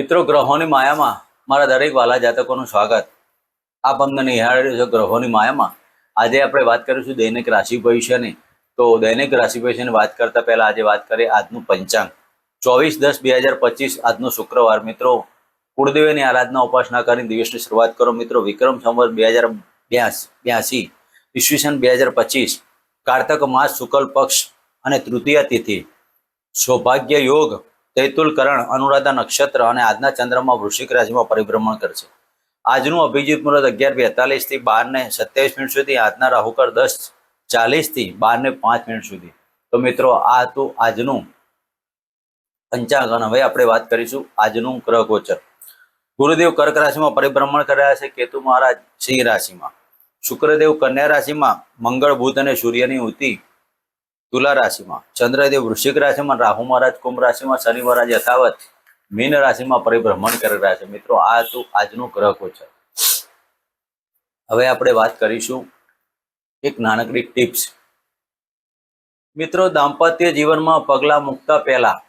મિત્રો, ગ્રહોની માયામાં મારા દરેક વાલા જાતકોનું સ્વાગત. આપ અમને નિહાળી છો ગ્રહોની માયામાં. આજે આપણે વાત કરીશું દૈનિક રાશિ ભવિષ્યની તો દૈનિક રાશિ ભવિષ્યની વાત કરતા પહેલા આજે વાત કરીએ આજનું પંચાંગ. ચોવીસ દસ બે હજાર પચીસ આજનો શુક્રવાર. મિત્રો, કુળદેવીની આરાધના ઉપાસના કરીને દિવસની શરૂઆત કરો. મિત્રો, વિક્રમ સંવત બે હજાર બ્યાસી, ઈસવીસન બે હજાર પચીસ, કારતક માસ, શુક્લ પક્ષ અને તૃતીય તિથિ. સૌભાગ્ય યોગ તૈતુલકરણ અનુરાધા નક્ષત્ર અને આજના ચંદ્રમાં વૃશ્ચિક રાશિમાં પરિભ્રમણ કરશે. આજનું અભિજીત મુહૂર્ત અગિયાર બેતાલીસથી બાર ને સત્યાવીસ મિનિટ સુધી, આજના રાહુકર દસ ચાલીસથી બાર ને પાંચ મિનિટ સુધી. તો મિત્રો, આ હતું આજનું પંચાંગ અને હવે આપણે વાત કરીશું આજનું ગ્રહ ગોચર. ગુરુદેવ કર્ક રાશિમાં પરિભ્રમણ કર્યા છે કેતુ મહારાજ સિંહ રાશિમાં. શુક્રદેવ કન્યા રાશિમાં મંગળ બુધ અને સૂર્યની ઉતિ તુલા રાશિમાં, ચંદ્રદેવ વૃશ્ચિક રાશિમાં, રાહુ મહારાજ કુંભ રાશિમાં, શનિ મહારાજ યથાવત, મીન રાશિમાં પરિભ્રમણ કરી રહ્યા છે. મિત્રો, આ હતું આજનું ગ્રહ ગોચર હવે આપણે વાત કરીશું એક નાનકડી ટિપ્સ. મિત્રો, દાંપત્ય જીવનમાં પગલા મૂકતા પહેલા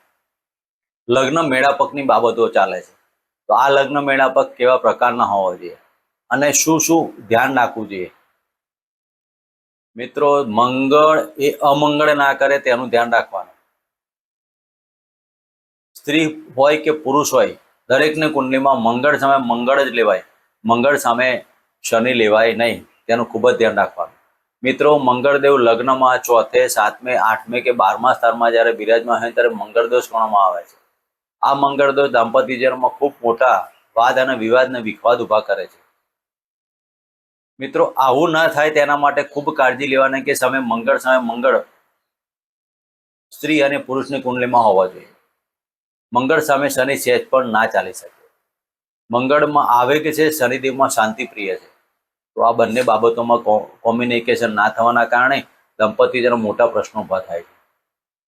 લગ્ન મેળાપકની બાબતો ચાલે છે. તો આ લગ્ન મેળાપક કેવા પ્રકારના હોવા જોઈએ? અને શું શું ધ્યાન રાખવું જોઈએ? મિત્રો, મંગળ એ અમંગળ ના કરે તેનું ધ્યાન રાખવાનું. સ્ત્રી હોય કે પુરુષ હોય, દરેકને કુંડલીમાં મંગળ સામે મંગળ જ લેવાય. મંગળ સામે શનિ લેવાય નહીં, તેનું ખૂબ જ ધ્યાન રાખવાનું. મિત્રો, મંગળદેવ લગ્નમાં ચોથે, સાતમે, આઠમે કે બારમા સ્થાનમાં જ્યારે બિરાજમાં હોય ત્યારે મંગળ દોષ ગણવામાં આવે છે. આ મંગળ દોષ દાંપત્ય જીવનમાં ખૂબ મોટા વાદ અને વિવાદને વિખવાદ ઊભા કરે છે. મિત્રો, આવું ના થાય તેના માટે ખૂબ કાળજી લેવાની કે સામે મંગળ સામે મંગળ સ્ત્રી અને પુરુષની કુંડલીમાં હોવા જોઈએ. મંગળ સામે શનિ સેજ પણ ના ચાલી શકે. મંગળમાં આવે કે છે, શનિદેવમાં શાંતિ પ્રિય છે. તો આ બંને બાબતોમાં કોમ્યુનિકેશન ના થવાના કારણે દંપતીજનો મોટા પ્રશ્નો ઊભા થાય છે.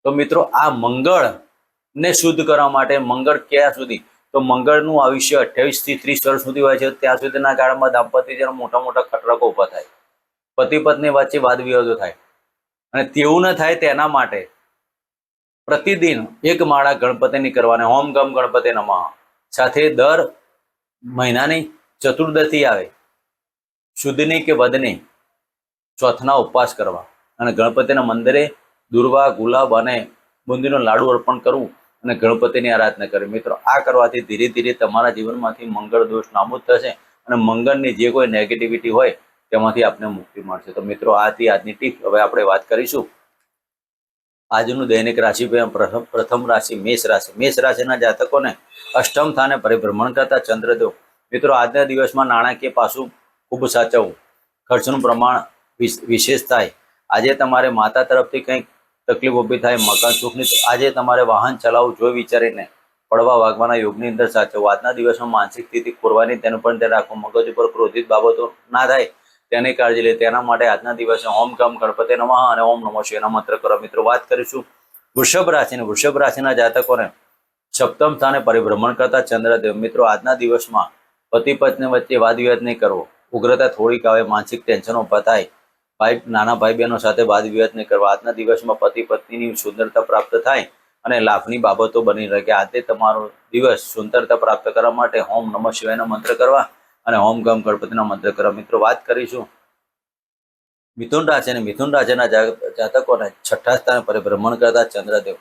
તો મિત્રો, આ મંગળ ને શુદ્ધ કરવા માટે, મંગળ ક્યાં સુધી તો મંગળનું આયુષ્ય અઠ્યાવીસથી ત્રીસ વર્ષ સુધી હોય છે, ત્યાં સુધીના ગાળામાં દાંપત્યજનો મોટા મોટા ખટરકો ઊભા થાય. પતિ પત્ની વચ્ચે વાદ વિવાદો થાય. અને તેવું ન થાય તેના માટે પ્રતિદિન એક માળા ગણપતિની કરવાની, હોમ ગમ ગણપતિ નમઃ. સાથે દર મહિનાની ચતુર્દશી આવે શુદ્ધની કે વધની ચોથના ઉપવાસ કરવા. અને ગણપતિના મંદિરે દુર્વા, ગુલાબ અને બુંદીનો લાડુ અર્પણ કરવું. અને ગણપતિની આરાધના કરવી મિત્રો, આ કરવાથી ધીરે ધીરે તમારા જીવનમાંથી મંગળ દોષ નાબૂદ થશે અને મંગળની જે કોઈ નેગેટિવિટી હોય, તેમાંથી આપને મુક્તિ મળશે. તો મિત્રો, આથી આજની ટીપ. હવે આપણે વાત કરીશું આજનું દૈનિક રાશિ પ્રથમ રાશિ, મેષ રાશિ. મેષ રાશિના જાતકોને અષ્ટમ સ્થાને પરિભ્રમણ કરતા ચંદ્રદેવ મિત્રો, આજના દિવસમાં નાણાકીય પાસું ખૂબ સાચવવું. ખર્ચનું પ્રમાણ વિશેષ થાય. આજે તમારે માતા તરફથી કંઈક તકલીફ ઊભી થાય, મકાન સુખની આજે તમારે વાહન ચલાવવું જોઈ વિચારીને પડવા વાગવાના યોગની અંદર સાચવવું આજના દિવસમાં માનસિક સ્થિતિ ખોરવાની, તેનું પણ ધ્યાન રાખવું. મગજ ઉપર ક્રોધિત બાબતો ના થાય, તેની કાળજી લે. તેના માટે આજના દિવસે ઓમ કમ ગણપતિ નમઃ અને ઓમ નમો શિવાયના મંત્ર કરો. મિત્રો, વાત કરીશું વૃષભ રાશિને વૃષભ રાશિના જાતકોને સપ્તમ સ્થાને પરિભ્રમણ કરતા ચંદ્રદેવ. મિત્રો, આજના દિવસમાં પતિ પત્ની વચ્ચે વાદ વિવાદ નહીં કરવો. ઉગ્રતા થોડીક આવે, માનસિક ટેન્શનો ઊભા થાય. ભાઈ, નાના ભાઈ બહેનો સાથે વાદ વિવાદ કરવા. આજના દિવસમાં પતિ પત્નીની સુંદરતા પ્રાપ્ત થાય અને લાભની બાબતો બની રહે. આજે તમારો દિવસ સુંદરતા પ્રાપ્ત કરવા માટે હોમ નમઃ શિવાયના મંત્ર કરવા અને હોમ ગમ ગણપતિના મંત્ર કરવા. મિત્રો, વાત કરીશું મિથુન રાશિ અને મિથુન રાશિના જાતકોને છઠ્ઠા સ્થાને પરિભ્રમણ કરતા ચંદ્રદેવ.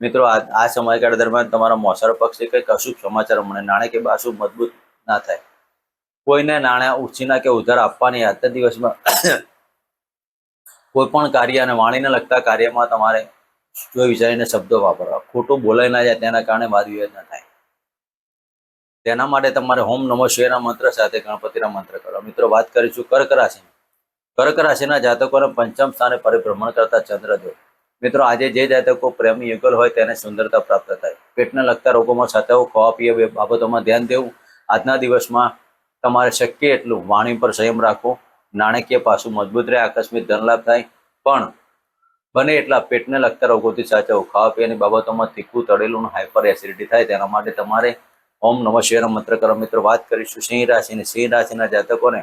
મિત્રો, આ સમયગાળા દરમિયાન તમારા મોસર પક્ષે કંઈક અશુભ સમાચાર મળે નાણાકીય બાસુ મજબૂત ના થાય. કોઈને નાણાં, ઉછીના કે ઉધાર આપવાની આજના દિવસમાં કોઈ પણ કાર્ય અને વાણીને લગતા કાર્યમાં તમારે જો વિચારીને શબ્દો વાપરવા. ખોટું બોલાઈ ના જાય તેના કારણે વાદ વિવાદ ના થાય. તેના માટે તમારે હોમ નમો શિવાયના મંત્ર સાથે ગણપતિના મંત્ર કરો. મિત્રો, વાત કરીશું કર્ક રાશિ કર્ક રાશિના જાતકોને પંચમ સ્થાને પરિભ્રમણ કરતા ચંદ્રદેવ. મિત્રો, આજે જે જાતકો પ્રેમી યુગલ હોય તેને સુંદરતા પ્રાપ્ત થાય. પેટને લગતા રોગોમાં સાથે ખાવા પીવા બાબતોમાં ધ્યાન દેવું. આજના દિવસમાં તમારે શક્ય એટલું વાણી પર સંયમ રાખવો. નાણાકીય પાસું મજબૂત રહે, આકસ્મિક ધનલાભ થાય, પણ બને એટલા પેટને લગતા રોગોથી સાચવવું ખાવા પીવાની બાબતોમાં તીખું, તળેલું હાઇપર એસિડિટી થાય, તેના માટે તમારે ઓમ નમઃ શિવાયના મંત્ર કરો. મિત્રો, વાત કરીશું સિંહ રાશિની સિંહ રાશિના જાતકોને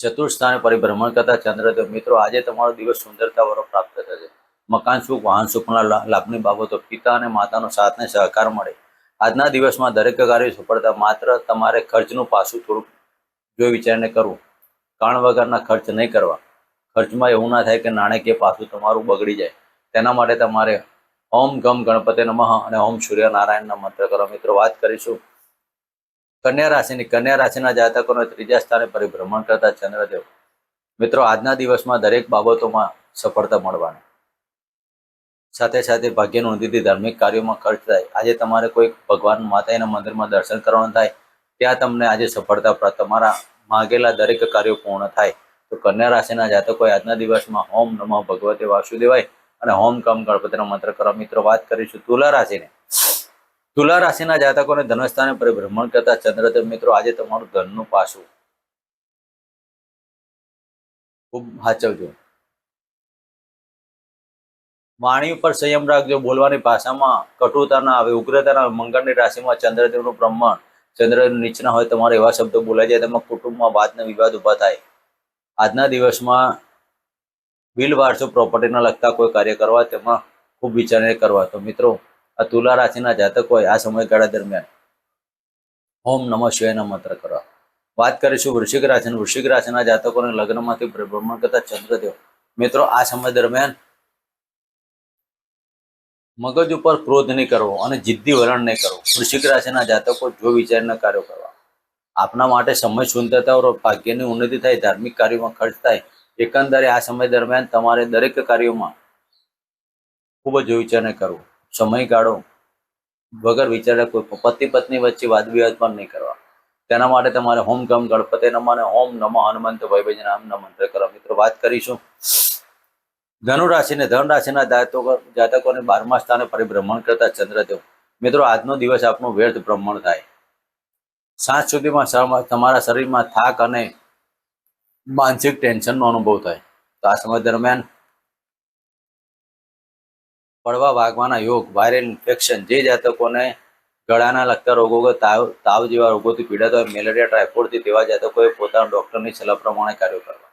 ચતુર્થ સ્થાને પરિભ્રમણ કરતા ચંદ્રદેવ મિત્રો, આજે તમારો દિવસ સુંદરતા વાળો પ્રાપ્ત થશે. મકાન સુખ, વાહન સુખના લાભની બાબતો પિતા અને માતાનો સાથને સહકાર મળે. આજના દિવસમાં દરેક કાર્ય સફળતા, માત્ર તમારે ખર્ચનું પાસું થોડુંક જોઈ વિચારને કરવું. કારણ વગરના ખર્ચ નહીં કરવા. ખર્ચમાં એવું ના થાય કે નાણાકીય પાછું તમારું બગડી જાય. તેના માટે તમારે ઓમ ગમ ગણપતિ નમઃ અને ઓમ સૂર્યનારાયણના મંત્ર કરો. મિત્રો, વાત કરીશું કન્યા રાશિની. કન્યા રાશિના જાતકોને ત્રીજા સ્થાને પરિભ્રમણ કરતા ચંદ્રદેવ. મિત્રો, આજના દિવસમાં દરેક બાબતોમાં સફળતા મળવાની. સાથે સાથે ભાગ્યનું નોંધીથી ધાર્મિક કાર્યોમાં ખર્ચ થાય. આજે તમારે કોઈ ભગવાન માતાજીના મંદિરમાં દર્શન કરવાનું થાય, ત્યાં તમને આજે સફળતા તમારા માગેલા દરેક કાર્યો પૂર્ણ થાય. તો કન્યા રાશિના જાતકોએ આજના દિવસમાં હોમ નમઃ ભગવતે વાસુદેવાય અને હોમ કમ ગણપતિનો મંત્ર કરો. મિત્રો, વાત કરીશું તુલા રાશિને. તુલા રાશિના જાતકોને ધનસ્થાને પરિભ્રમણ કરતા ચંદ્રદેવ મિત્રો, આજે તમારું ધનનું પાસું. ખૂબ સાચવજો વાણી ઉપર સંયમ રાખજો. બોલવાની ભાષામાં કટુતા ના આવે ઉગ્રતા ના મંગળની રાશિમાં ચંદ્રદેવનું બ્રહ્માંડ. ચંદ્ર નીચના હોય તમારે એવા શબ્દો બોલાય જાય તેમાં કુટુંબમાં વાદને વિવાદ ઊભા થાય. આજના દિવસમાં બિલ વારસો પ્રોપર્ટીના લગતા કોઈ કાર્ય કરવા તેમાં ખૂબ વિચારને કરવા. તો મિત્રો, આ તુલા રાશિના જાતકોએ આ સમયગાળા દરમિયાન. ઓમ નમઃ શિવાયના મંત્ર કરવા. વાત કરીશું વૃશ્ચિક રાશિ. વૃશ્ચિક રાશિના જાતકોને લગ્નમાંથી ભ્રમણ કરતા ચંદ્રદેવ. મિત્રો, આ સમય દરમિયાન મગજ ઉપર ક્રોધ નહીં કરવો અને જિદ્દી વલણ નહીં કરવું. વૃશ્ચિક રાશિના જાતકો જો વિચારના કાર્યો કરવા. આપના માટે સમય શૂન્યતા ભાગ્યની ઉન્નતિ થાય, ધાર્મિક કાર્યોમાં ખર્ચ થાય. એકંદરે આ સમય દરમિયાન તમારે દરેક કાર્યોમાં ખૂબ જ વિચારને કરવો. સમયગાળો વગર વિચારે કોઈ પતિ પત્ની વચ્ચે વાદ વિવાદ પણ નહીં કરવા. તેના માટે તમારે હોમ ગમ ગણપતિ નમઃ હોમ નમઃ હનુમંત ભયભજ નામ નમંત્ર કરવા મિત્રો, વાત કરીશું. ધનુ રાશિને ધન રાશિના જાતકો જાતકોને બારમા સ્થાને પરિભ્રમણ કરતા ચંદ્રદેવ. મિત્રો, આજનો દિવસ આપનું વ્યર્થ ભ્રમણ થાય. સાંજ સુધીમાં તમારા શરીરમાં થાક અને માનસિક ટેન્શનનો અનુભવ થાય. તો આ સમય દરમિયાન પડવા વાગવાના યોગ વાયરલ ઇન્ફેક્શન જે જાતકોને ગળાના લગતા રોગો તાવ તાવ જેવા રોગોથી પીડાતા હોય, મેલેરિયા ટાઇફોઇડથી તેવા જાતકોએ પોતાના ડોક્ટરની સલાહ પ્રમાણે કાર્યો કરવા.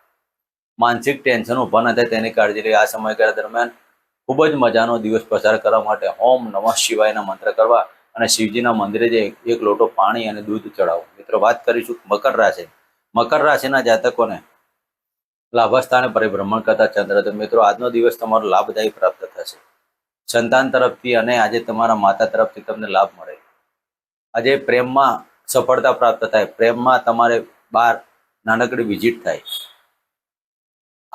માનસિક ટેન્શન ઊભા ન થાય, તેની કાળજી લઈ આ સમયગાળા દરમિયાન ખૂબ જ મજાનો દિવસ પસાર કરવા માટે ઓમ નમઃ શિવાયના મંત્ર કરવા અને શિવજીના મંદિરે જઈ એક લોટો પાણી અને દૂધ ચડાવવું મિત્રો, વાત કરીશું મકર રાશિ. મકર રાશિના જાતકોને લાભસ્થાને પરિભ્રમણ કરતા ચંદ્ર. તો મિત્રો, આજનો દિવસ તમારો લાભદાયી પ્રાપ્ત થશે. સંતાન તરફથી અને આજે તમારા માતા તરફથી તમને લાભ મળે. આજે પ્રેમમાં સફળતા પ્રાપ્ત થાય. પ્રેમમાં તમારે બાર નાનકડી વિઝિટ થાય.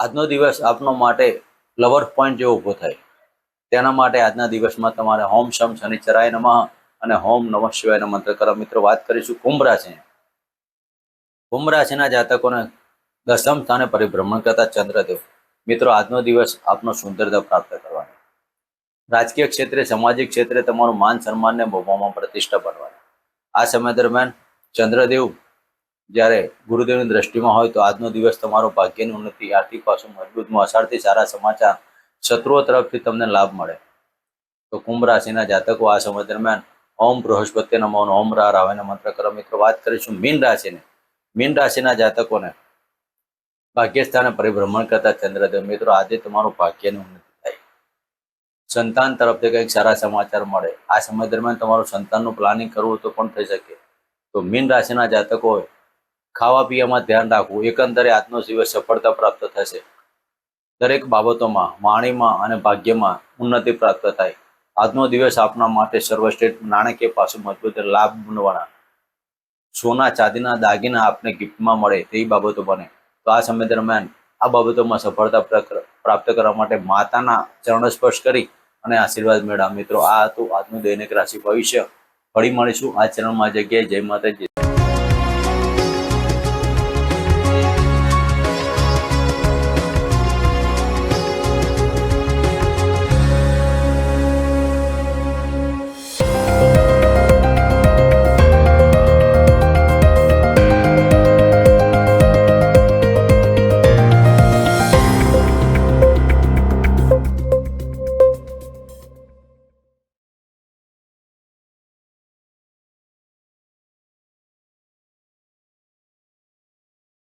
આજનો દિવસ આપનો માટે લવર પોઈન્ટ જેવો ઊભો થાય. તેના માટે આજના દિવસમાં તમારે હોમ શમ શનિચરાય નમઃ અને હોમ નમઃ શિવાયનો મંત્ર કરો. મિત્રો, વાત કરીશું કુંભ રાશિ કુંભ રાશિના જાતકોને દસમ સ્થાને પરિભ્રમણ કરતા ચંદ્રદેવ. મિત્રો, આજનો દિવસ આપનો સુંદરતા પ્રાપ્ત કરવાનો. રાજકીય ક્ષેત્રે, સામાજિક ક્ષેત્રે તમારું માન સન્માનને ભોગવામાં પ્રતિષ્ઠા બનવાની. આ સમય દરમિયાન ચંદ્રદેવ જ્યારે ગુરુદેવની દ્રષ્ટિમાં હોય તો આજનો દિવસ તમારો ભાગ્યની ઉન્નતિ આર્થિક પાસું મજબૂતમાં અસારથી સારા સમાચાર શત્રુઓ તરફથી તમને લાભ મળે. તો કુંભ રાશિના જાતકો આ સમય દરમિયાન ઓમ બૃહસ્પતિ નમો ઓમ રા રાવેના મંત્ર કરો. મિત્રો, વાત કરીશું મીન રાશિને. મીન રાશિના જાતકોને ભાગ્યસ્થાને પરિભ્રમણ કરતા ચંદ્રદેવ, મિત્રો, આજે તમારું ભાગ્યની ઉન્નતિ થાય. સંતાન તરફથી કંઈક સારા સમાચાર મળે. આ સમય દરમિયાન તમારું સંતાનનું પ્લાનિંગ કરવું તો પણ થઈ શકે. તો મીન રાશિના જાતકોએ ખાવા પીવામાં ધ્યાન રાખવું, એકંદરે આજનો દિવસ સફળતા પ્રાપ્ત થશે. દરેક બાબતોમાં, વાણીમાં અને ભાગ્યમાં ઉન્નતિ પ્રાપ્ત થાય. આજનો દિવસ આપના માટે સર્વશ્રેષ્ઠ નાણાકીય પાસું મજબૂત લાભ બનવાના સોના, ચાંદીના દાગીના આપને ગિફ્ટમાં મળે તેવી બાબતો બને. તો આ સમય દરમિયાન આ બાબતોમાં સફળતા પ્રાપ્ત કરવા માટે માતાના ચરણ સ્પર્શ કરી અને આશીર્વાદ મેળવવા મિત્રો, આ હતું આજનું દૈનિક રાશિ ભવિષ્ય. ફરી મળીશું આ ચેનલમાં. જગ્યાએ જય માતાજી.